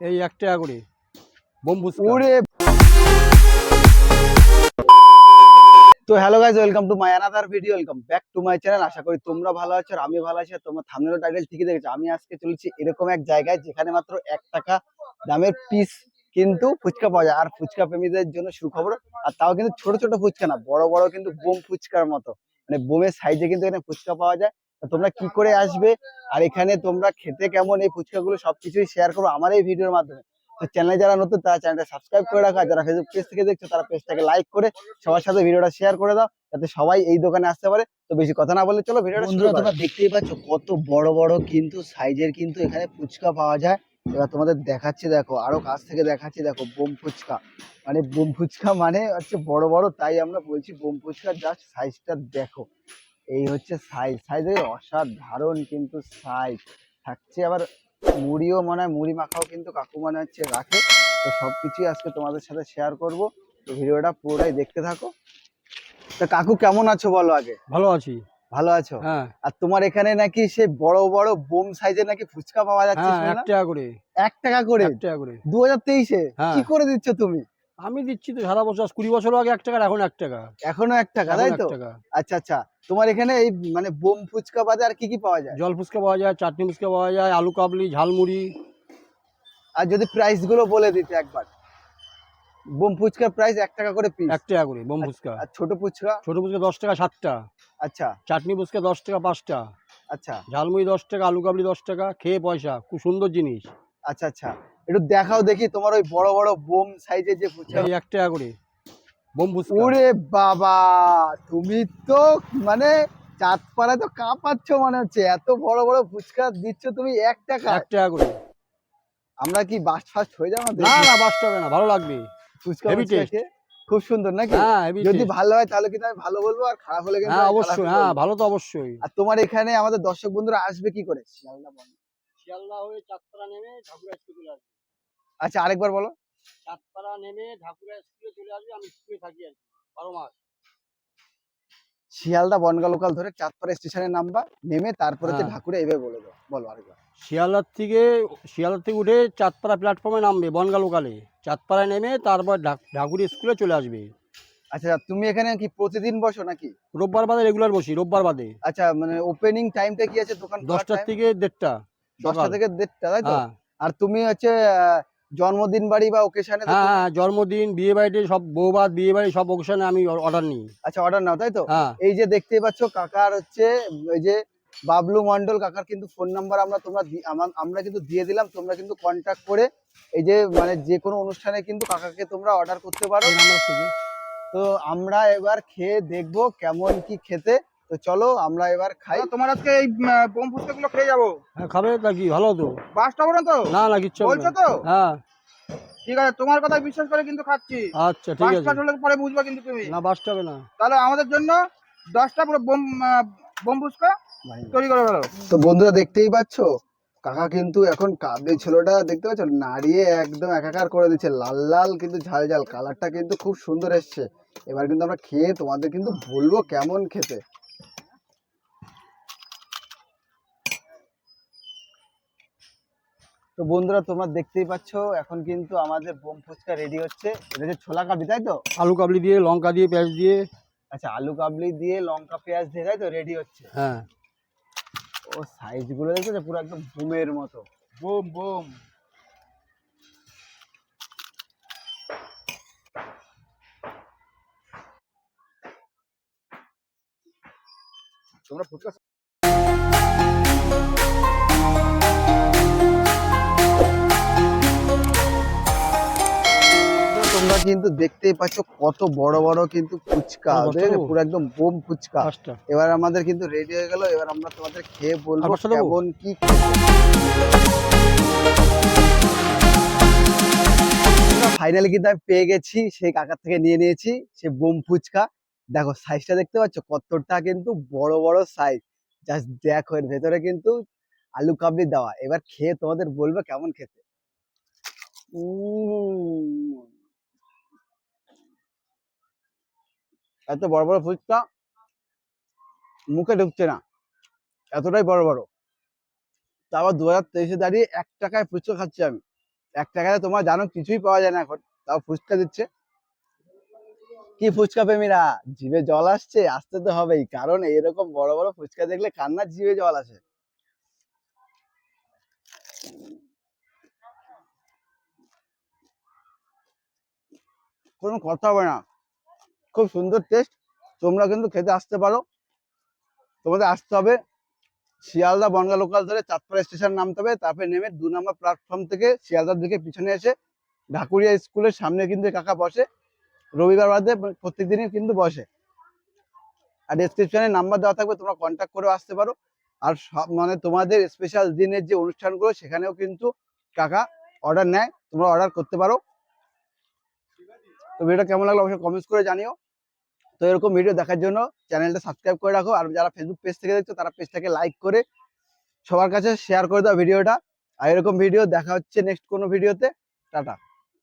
এই এক টাকা করে। বোম ফুচকা ওরে তো hello guys welcome to my another video welcome back to my channel আশা করি তোমরা ভালো আছো আর আমি ভালো আছি। আর তোমরা থামনেল টাইটেল ঠিকই দেখেছ। আমি আজকে চলেছি এরকম এক জায়গায় যেখানে মাত্র এক টাকা দামের পিস কিন্তু ফুচকা পাওয়া যায়। আর ফুচকা প্রেমীদের জন্য সুখবর। আর তাও কিন্তু ছোট ছোট ফুচকা না বড় বড় কিন্তু বোম ফুচকার মতো। মানে বোমের সাইজে কিন্তু এখানে ফুচকা পাওয়া যায়। তোমরা কি করে আসবে? আর এখানে তোমরা খেতে কেমন? এই ফুচকাগুলো সবকিছুই শেয়ার করব আমার এই ভিডিওর মাধ্যমে। তো চ্যানেলে যারা নতুন তারা চ্যানেলটা সাবস্ক্রাইব করে রাখা। যারা ফেসবুক পেজ থেকে দেখছ তারা পেজটাকে লাইক করে সবার সাথে ভিডিওটা শেয়ার করে দাও। যাতে সবাই এই দোকানে আসতে পারে। তো বেশি কথা না বলে চলো ভিডিওটা শুরু বন্ধুরা তোমরা দেখতেই পাচ্ছ কত বড় বড় কিন্তু সাইজের কিন্তু এখানে ফুচকা পাওয়া যায়। এবার তোমাদের দেখাচ্ছি দেখো আরও কাছ থেকে দেখাচ্ছি দেখো বোম ফুচকা। মানে বোম ফুচকা মানে হচ্ছে বড় বড় তাই আমরা বলছি বোম ফুচকা জাস্ট সাইজটা দেখো। এই হচ্ছে সাইজ সাইজের অসাধারণ কিন্তু সাইজ থাকছে আবার মুড়িও মনে হয় মুড়ি মাখাও কিন্তু কাকু মনে হচ্ছে রাখে। তো সবকিছুই আজকে তোমাদের সাথে শেয়ার করব। তো ভিডিওটা পুরোটাই দেখতে থাকো। তো কাকু কেমন আছো বলো আগে? ভালো আছি। ভালো আছো? হ্যাঁ। আর তোমার এখানে নাকি সে বড় বড় বোম সাইজের নাকি ফুচকা পাওয়া যাচ্ছে হ্যাঁ এক টাকা করে। এক টাকা করে? এক টাকা করে। দু হাজার তেইশে? হ্যাঁ। কি করে দিচ্ছ তুমি? আমি দিচ্ছি তো সারা বছর কুড়ি বছর আগে এক টাকা এখন এক টাকা। এখনও এক টাকা তাই তো? আচ্ছা আচ্ছা। তোমার এখানে এই মানে বোম ফুচকা বাদে আর কি কি পাওয়া যায়? জল ফুচকা পাওয়া যায় চাটনি ফুচকা পাওয়া যায় আলু কাবলি ঝালমুড়ি। আর যদি প্রাইসগুলো বলে দিতে একবার। বোম ফুচকার প্রাইস এক টাকা করে পিস এক টাকা করে বোম ফুচকা। আর ছোট ফুচকা? ছোট ফুচকা দশ টাকা সাতটা আচ্ছা। চাটনি ফুচকা দশ টাকা পাঁচটা আচ্ছা। ঝালমুড়ি দশ টাকা আলু কাবলি দশ টাকা খেয়ে পয়সা খুব সুন্দর জিনিস। আচ্ছা আচ্ছা। একটু দেখাও দেখি তোমার ওই বড় বড় বোম সাইজের যে ফুচকা এই এক টাকা করে। বোম ফুচকা। ওরে বাবা তুমি তো মানে চাঁদপাড়ায় তো কাঁপাচ্ছ মনে হচ্ছে। এত বড় বড় ফুচকা দিচ্ছ তুমি এক টাকা। এক টাকা করে। আমরা কি বাস ফাস্ট হয়ে যাব না না বাস হবে না ভালো লাগবে। ফুচকা খুব সুন্দর নাকি? হ্যাঁ যদি ভালো হয় তাহলে কিন্তু আমি ভালো বলব আর খারাপ হলে কিন্তু হ্যাঁ অবশ্যই হ্যাঁ ভালো তো অবশ্যই। আর তোমার এখানে আমাদের দর্শক বন্ধুরা আসবে কি করে? শিয়ালদা বন্ধ। শিয়ালদা হয়ে চাঁদপাড়া নেমে স্কুলে চলে আসবে। আচ্ছা আরেকবার বলো। চাঁদপাড়া নেমে ঢাকুরা স্কুলে চলে আসবে আমি স্কুলে থাকি আর বারো মাস। শিয়ালদা বনগা লোকাল ধরে চাঁদপাড়া স্টেশনে নামবা নেমে তারপরে হচ্ছে হ্যাঁ। ঢাকুরে এভাবে বলে দাও বলো আরেকবার। শিয়ালদার থেকে শিয়ালদার থেকে উঠে চাঁদপাড়া প্ল্যাটফর্মে নামবে বনগা লোকালে চাঁদপাড়ায় নেমে তারপর ঢাক- ঢাকুরি স্কুলে চলে আসবে। আচ্ছা তুমি এখানে কি প্রতিদিন বসো নাকি? রোববার বাদে রেগুলার বসি রোববার বাদে। আচ্ছা মানে ওপেনিং টাইমটা কি আছে দোকান time? থেকে দেড়টা দশটা। থেকে দেড়টা তাই তো? হ্যাঁ। আর তুমি হচ্ছে জন্মদিন বাড়ি বা ওকেশনে হ্যাঁ হ্যাঁ জন্মদিন বিয়ে বাড়িতে সব বৌবাদ বিয়ে বাড়ি সব ওকেশনে আমি অর্ডার নিই। আচ্ছা অর্ডার নাও তাই তো? হ্যাঁ। এই যে দেখতেই পাচ্ছ কাকার হচ্ছে ওই যে বাবলু মন্ডল কাকার কিন্তু ফোন নাম্বার আমরা তোমরা আমরা কিন্তু দিয়ে দিলাম তোমরা কিন্তু কন্ট্যাক্ট করে এই যে মানে যে কোনো অনুষ্ঠানে কিন্তু কাকাকে তোমরা অর্ডার করতে পারো। এই। তো আমরা এবার খেয়ে দেখব কেমন কি খেতে। তো চলো আমরা এবার খাই। তোমার আজকে এই বোম ফুচকা গুলো খেয়ে যাব। হ্যাঁ খাবে তা কি ভালো তো। বাসটা বলো তো? না না কিচ্ছু বলছো তো? হ্যাঁ। ঠিক আছে তোমার কথা বিশ্বাস করে কিন্তু খাচ্ছি। আচ্ছা ঠিক আছে। ফাস হলে পরে বুঝবা কিন্তু তুমি। না বাসটা হবে না। তাহলে আমাদের জন্য দশটা পুরো বোম বোম ফুচকা তৈরি করে ফেলো। তো বন্ধুরা দেখতেই পাচ্ছ? কাকা কিন্তু এখন কাবে ছেলেটা দেখতে পাচ্ছ? নাড়িয়ে একদম একাকার করে দিচ্ছে। লাল লাল কিন্তু ঝাল ঝাল। কালারটা কিন্তু খুব সুন্দর এসছে। এবার কিন্তু আমরা খেয়ে তোমাদের কিন্তু বলব কেমন খেতে। তো বন্ধুরা তোমরা দেখতেই পাচ্ছ এখন কিন্তু আমাদের বোম ফুচকা রেডি হচ্ছে। এটা হচ্ছে ছোলা কাবলি তাই তো? আলু কাবলি দিয়ে লঙ্কা দিয়ে পেঁয়াজ দিয়ে। আচ্ছা আলু কাবলি দিয়ে লঙ্কা পেঁয়াজ দিয়ে তাই তো? রেডি হচ্ছে। হ্যাঁ। ও সাইজগুলো দেখছ? পুরো একদম বুমের মতো। Bomb bomb. তোমরা ফুচকা তোমরা কিন্তু দেখতেই পাচ্ছ কত বড় বড় কিন্তু ফুচকা। পুরো একদম বোম ফুচকা। এবার আমাদের কিন্তু রেডি হয়ে গেল এবার আমরা তোমাদের খেয়ে বলব? কেমন কি ফাইনালি কিন্তু আমি পেয়ে গেছি সেই কাকার থেকে নিয়ে নিয়েছি সে বোম ফুচকা। দেখো সাইজটা দেখতে পাচ্ছ কতটা কিন্তু বড় বড় সাইজ জাস্ট দেখো এর ভেতরে কিন্তু আলু কাবলি দেওয়া। এবার খেয়ে তোমাদের বলবে কেমন খেতে। উম। এত বড় বড় ফুচকা মুখে ঢুকছে না। এতটাই বড় বড়। তারপর দু হাজার তেইশে দাঁড়িয়ে এক টাকায় ফুচকা খাচ্ছি আমি। এক টাকায় তোমার জানো কিছুই পাওয়া যায় না এখন। তাও ফুচকা দিচ্ছে। কি ফুচকা প্রেমীরা? জিভে জল আসছে? আসতে তো হবেই। কারণ এরকম বড় বড় ফুচকা দেখলে কান্নার জিভে জল আসে। কোনো কথা হবে না। খুব সুন্দর টেস্ট তোমরা কিন্তু খেতে আসতে পারো। তোমাদের আসতে হবে শিয়ালদা বনগা লোকাল ধরে চাঁদপাড়া স্টেশন নামতে হবে। তারপরে নেমে দু নম্বর প্ল্যাটফর্ম থেকে শিয়ালদার দিকে পিছনে এসে ঢাকুরিয়া স্কুলের সামনে কিন্তু কাকা বসে। রবিবার বাদে প্রত্যেক দিনই কিন্তু বসে। আর ডেসক্রিপশনে নাম্বার দেওয়া থাকবে, তোমরা কন্ট্যাক্ট করেও আসতে পারো। আর সব মানে তোমাদের স্পেশাল দিনের যে অনুষ্ঠানগুলো, সেখানেও কিন্তু কাকা অর্ডার নেয়। তোমরা অর্ডার করতে পারো। তো ভিডিওটা কেমন লাগল অবশ্যই কমেন্টস করে জানিও। তো এরকম ভিডিও দেখার জন্য চ্যানেলটা সাবস্ক্রাইব করে রাখো আর যারা ফেসবুক পেজ থেকে দেখছ তারা পেজটাকে লাইক করে সবার কাছে শেয়ার করে দাও ভিডিওটা আর এরকম ভিডিও দেখা হচ্ছে নেক্সট কোনো ভিডিওতে টাটা।